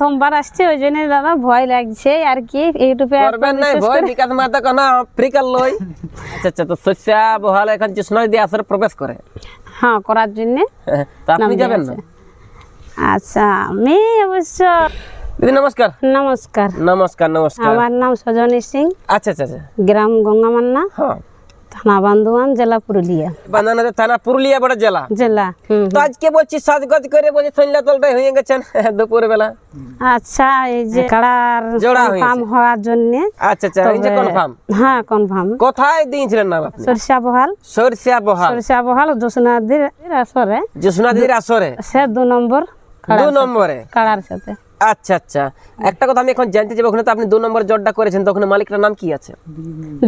প্রথমবার আসছে ওই জন্য দাদা ভয় লাগছে আর কি ইউটিউবে করবেন নাই ভয় বিকাশ মাতা কোন ফ্রিকার লই। আচ্ছা আচ্ছা তো বহাল এখন দিয়ে আসরে প্রবেশ করে। হ্যাঁ করার জন্য তো আপনি যাবেন না? আচ্ছা আমি অবশ্য দিদি নমস্কার। নমস্কার। নমস্কার নমস্কার। আমার নাম সজনী সিং। আচ্ছা আচ্ছা আচ্ছা। গ্রাম গঙ্গামান্না। হ্যাঁ। থানা বান্ধবান জেলা পুরুলিয়া। বান্দানাদের থানা পুরুলিয়া বড় জেলা। জেলা তো আজকে বলছি সাজগজ করে বলছি সন্ধ্যা তলটাই হয়ে গেছেন দুপুর বেলা আচ্ছা এই যে কাড়ার জোড়া। কনফার্ম হওয়ার জন্য। আচ্ছা আচ্ছা এই যে কনফার্ম হ্যাঁ কনফার্ম কোথায় দিয়েছিলেন নাম আপনি? সরিষা বহাল। সরষা বহাল। সরিষা বহাল জোসনাদির আসরে। জোসনাদির আসরে। সে দু নম্বর দু নম্বরে। কাড়ার সাথে। আচ্ছা আচ্ছা। একটা কথা আমি এখন জানতে চাই ওখানে তো আপনি দু নম্বর জটটা করেছেন তো ওখানে মালিকটার নাম কি আছে?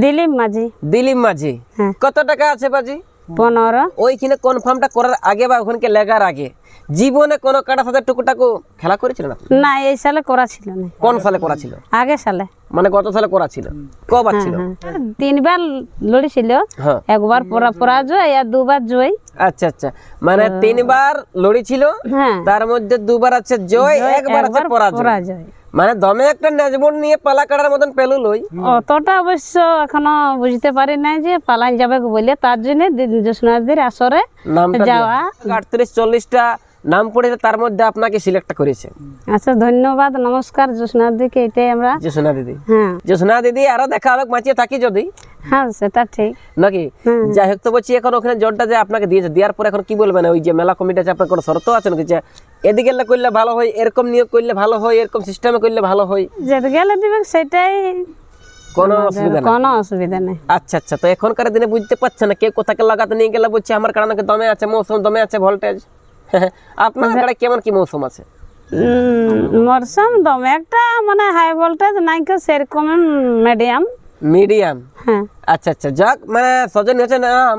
দিলীপ মাঝি। দিলীপ মাঝি। হ্যাঁ। কত টাকা আছে বাজি? পনেরো। ওইখানে কনফার্মটা করার আগে বা লেগার আগে। জীবনে কোনো কাটার সাথে টুকুটাকু খেলা করেছিলেন আপনি না এই সালে করা ছিল না। কোন সালে করা ছিল? আগে সালে। মানে গত সালে করা ছিল? কবার ছিল? হ্যাঁ। তিনবার লড়েছিল। হ্যাঁ। একবার পরা পরাজয় আর দুবার জয়। আচ্ছা আচ্ছা। মানে তিনবার লড়েছিল হ্যাঁ। তার মধ্যে দুবার আছে জয় একবার আছে পরাজয়। মানে দমে একটা নেজমন নিয়ে পালা কাটার মতন পেলু লই। অতটা অবশ্য এখনও বুঝতে পারি না যে পালান যাবে বলে তার জন্য জোসনাদির আসরে যাওয়া। আটত্রিশ চল্লিশটা নাম পড়েছে তার মধ্যে আপনাকে সিলেক্ট করেছে। আচ্ছা ধন্যবাদ নমস্কার জোসনাদিকে এটাই আমরা যে দিদি। হ্যাঁ। যে দিদি আরও দেখা হবে বাঁচিয়ে থাকি যদি। হ্যাঁ সেটা ঠিক। নাকি? যাই হোক তো বলছি এখন ওখানে জটটা যে আপনাকে দিয়েছে দেওয়ার পর এখন কি বলবেন? ওই যে মেলা কমিটি আছে আপনার কোনো শর্ত আছে নাকি যে এদিকে করলে ভালো হয় এরকম নিয়োগ করলে ভালো হয় এরকম সিস্টেমে করলে ভালো হয়? যেতে গেলে দিবে সেটাই কোনো অসুবিধা কোনো অসুবিধা নেই। আচ্ছা আচ্ছা তো এখনকার দিনে বুঝতে পারছে না কে কোথাকে লাগাতে নিয়ে গেলে বলছে আমার কারণে দমে আছে মৌসুম দমে আছে ভোল্টেজ আপনার কাছে কেমন কি মৌসুম আছে? মরসুম দম একটা মানে হাই ভোল্টেজ নাই সেরকম মিডিয়াম মিডিয়াম। হ্যাঁ। আচ্ছা আচ্ছা যাক মানে সজনী হচ্ছে নাম।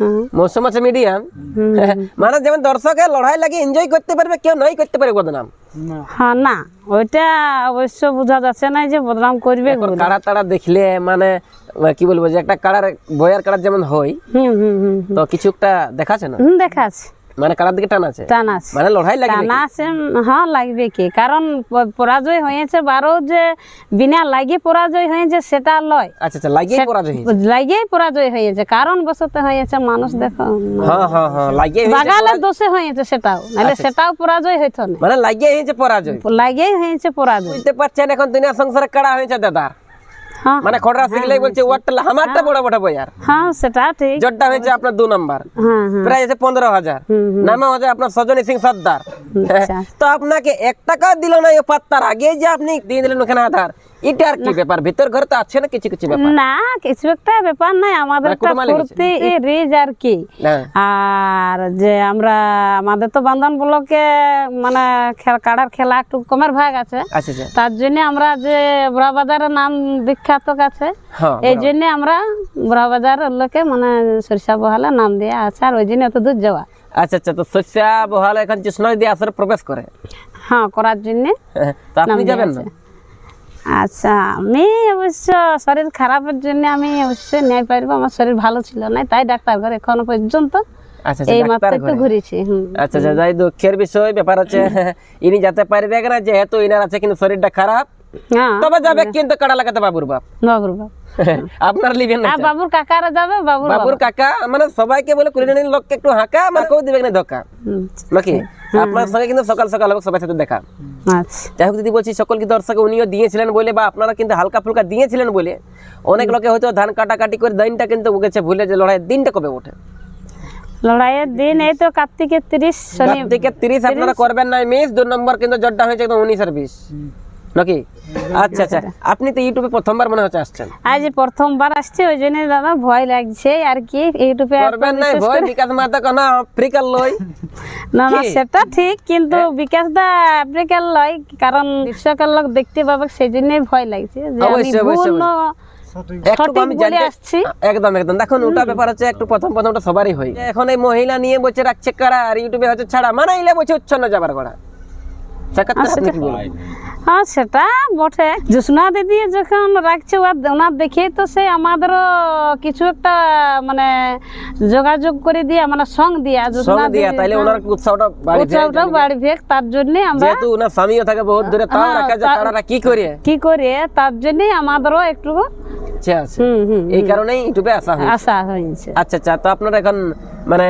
হুম, মৌসুম আছে মিডিয়াম। মানে যেমন দর্শকে লড়াই লাগে এনজয় করতে পারবে কেউ নয় করতে পারবে বদনাম। হ্যাঁ না ওইটা অবশ্য বোঝা যাচ্ছে না যে বদনাম করবে কাড়া তাড়া দেখলে মানে কি বলব যে একটা কাড়ার বয়ার কাড়ার যেমন হয়। তো কিছু একটা দেখাচ্ছে না? দেখাচ্ছে। মানে কাড়ার দিকে টান আছে? টান আছে। মানে লড়াই লাগে টানা আছে হ্যাঁ লাগবে কি? কারণ পরাজয় হয়েছে বারো যে বিনা লাগিয়ে পরাজয় হয়েছে সেটা লয়। আচ্ছা আচ্ছা লাগিয়ে পরাজয় হয়েছে। লাগিয়েই পরাজয় হয়েছে। কারণ বসতে হয়েছে মানুষ দেখো। হ্যাঁ হ্যাঁ হ্যাঁ বাগালের দোষে হয়েছে সেটাও। নাহলে সেটাও পরাজয় হইতো না। মানে লাগিয়ে হয়েছে পরাজয়। লাগিয়েই হয়েছে পরাজয়। বুঝতে পারছেন এখন দুনিয়া সংসারে কাড়া হয়েছে দাদার হ্যাঁ মানে খড়রা শিখলেই বলছে ওয়াটটা আমারটা বড় বড় বয়ার হ্যাঁ সেটা ঠিক। জটটা হয়েছে আপনার দু নম্বর। হ্যাঁ হ্যাঁ। প্রায় আছে পনেরো হাজার। নামে হচ্ছে আপনার সজনী সিং সর্দার। আচ্ছা। তো আপনাকে এক টাকা দিল না এই পাত্তার। আগে যে আপনি দিয়ে দিলেন ওখানে আধার এটা আর কি ব্যাপার? ভিতর ঘরে তো আছে না কিছু কিছু ব্যাপার? না কিছু একটা ব্যাপার নাই আমাদের মানে একটা ফুর্তি রিজ আর কি। হ্যাঁ আর যে আমরা আমাদের তো বান্ধন ব্লকে মানে কাড়ার খেলা একটু কমের ভাগ আছে। তার জন্য আমরা যে বুড়াবাজারের নাম বিখ্যাত আছে হ্যাঁ এই জন্য আমরা বুড়াবাজার লোকে মানে সরিষা বহালে নাম দেওয়া আছে আর ওই জন্য এত দূর যাওয়া। আচ্ছা আচ্ছা তো সরিষা বহাল এখন কৃষ্ণ দিয়ে আসরে প্রবেশ করে? হ্যাঁ করার জন্য আপনি যাবেন না? আচ্ছা আমি অবশ্য শরীর খারাপের জন্য আমি অবশ্যই নেই পারব আমার শরীর ভালো ছিল না তাই ডাক্তার ঘরে এখনও পর্যন্ত আচ্ছা আচ্ছা এই মাত্র একটু ঘুরেছি আচ্ছা যাই দুঃখের বিষয় ব্যাপার হচ্ছে ইনি যেতে পারবে না যেহেতু ইনার আছে কিন্তু শরীরটা খারাপ। হ্যাঁ তবে যাবে কিন্তু কাড়া লাগাতে বাবুর বাপ। বাবুর বাপ। আপনার লিবেন না বাবুর কাকারা যাবে বাবুর বাবুর কাকা মানে সবাইকে বলে লোককে একটু হাঁকা মানে কেউ দিবে না ধোকা। নাকি? আপনার সঙ্গে কিন্তু সকাল সকাল হবে সবার সাথে দেখা। আচ্ছা। যাই হোক দিদি বলছি সকল কি দর্শক উনিও দিয়েছিলেন বলে বা আপনারা কিন্তু হালকা ফুলকা দিয়েছিলেন বলে অনেক লোকে হয়তো ধান কাটাকাটি করে দিনটা কিন্তু গেছে ভুলে যে লড়াইয়ের দিনটা কবে ওঠে। লড়াইয়ের দিন এই তো কার্তিকের তিরিশ কার্তিকের তিরিশ আপনারা করবেন না মিস দু নম্বর কিন্তু জটটা হয়েছে একদম উনিশ আর বিশ নাকি? আচ্ছা আচ্ছা। আপনি তো ইউটিউবে প্রথমবার মনে হচ্ছে আসছেন। আজ প্রথমবার আসছে ওই জন্য দাদা ভয় লাগছে আর কি ইউটিউবে করবেন বিশেষ ভয় বিকাশ মাতা কোন আফ্রিকার লই। না না সেটা ঠিক কিন্তু বিকাশ দা আফ্রিকার লয় কারণ বিশ্বকার লোক দেখতে পাবে সেই জন্যই ভয় লাগছে যে আমি ভুল একটু আমি একদম একদম। দেখুন ওটা ব্যাপার হচ্ছে একটু প্রথম সবারই হয়। এখন এই মহিলা নিয়ে বসে রাখছে কারা আর ইউটিউবে হচ্ছে ছাড়া মানাইলে বলছে উচ্ছন্ন যাবার করা সেক্ষেত্রে আপনি কি বলবেন হ্যাঁ সেটা বটে। জোসনা দিদি যখন রাখছে ওনার দেখে তো সে আমাদেরও কিছু একটা মানে যোগাযোগ করে দিয়ে মানে সং দিয়া জোসনা দিয়া ওনার উৎসাহটা বাড়ি উৎসবটা বাড়বে তার জন্য আমরা যেহেতু ওনার স্বামীও থাকে বহুত দূরে তাও হ্যাঁ, রাখা যায় তারা কি করে? কি করে? তার জন্য আমাদেরও একটু আচ্ছা আচ্ছা। এই কারণেই ইউটিউবে আসা হয় আশা হয়েছে। আচ্ছা আচ্ছা তো আপনারা এখন মানে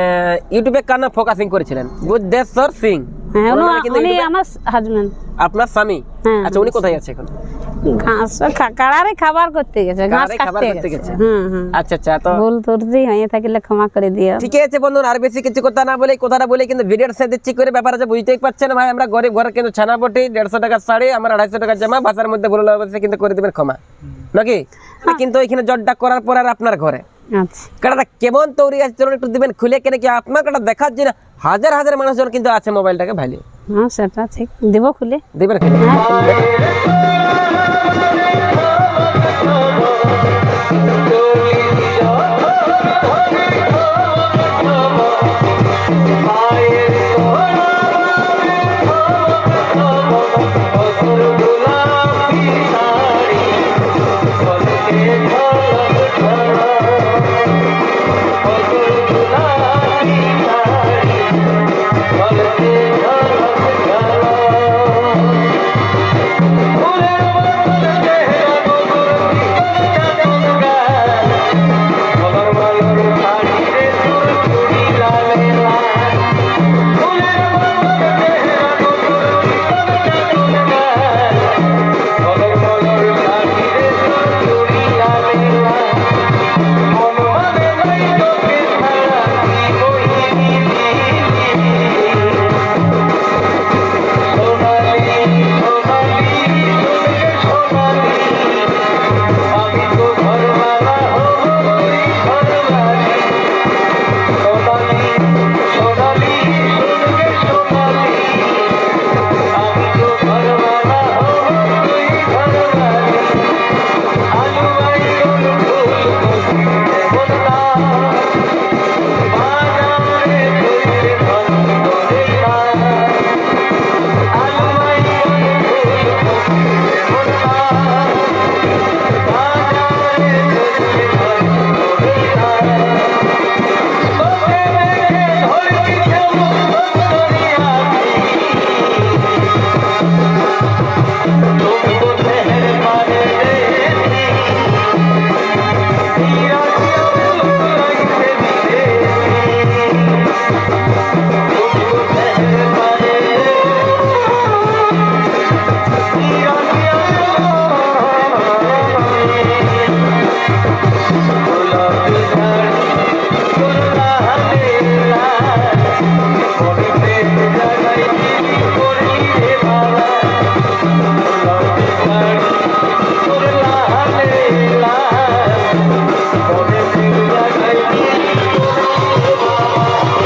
ইউটিউবে কার ফোকাসিং করেছিলেন? বুদ্ধেশ্বর সিং। হ্যাঁ উনি- কিন্তু আমার হাজবেন্ড আপনার স্বামী? হ্যাঁ, আচ্ছা উনি কোথায় আছে এখন? ঘাস কাড়ারে খাবার করতে গেছে ঘাস কাটতে গেছে। গেছে। হুম হুম। আচ্ছা আচ্ছা তো ভুল ত্রুটি হয়ে থাকলে ক্ষমা করে দিও। ঠিক আছে বন্ধু আর বেশি কিছু কথা না বলে কথাটা বলে কিন্তু ভিডিওর সাথে দিচ্ছি করে ব্যাপার আছে বুঝতেই পারছেন ভাই আমরা গরিব ঘরে কিন্তু ছানা বটি দেড়শো টাকার শাড়ি আমার আড়াইশো টাকার জামা বাসার মধ্যে ভুল কিন্তু করে দেবেন ক্ষমা। নাকি? কিন্তু এখানে জটটা করার পর আর আপনার ঘরে। আচ্ছা। কাটাটা কেমন তৈরি আছে চলুন একটু দিবেন খুলে কেন কি আপনার কাটা দেখার জন্য হাজার হাজার মানুষজন কিন্তু আছে মোবাইলটাকে ভ্যালু হ্যাঁ সেটা ঠিক। দেব খুলে। দেবেন খুলে। হ্যাঁ।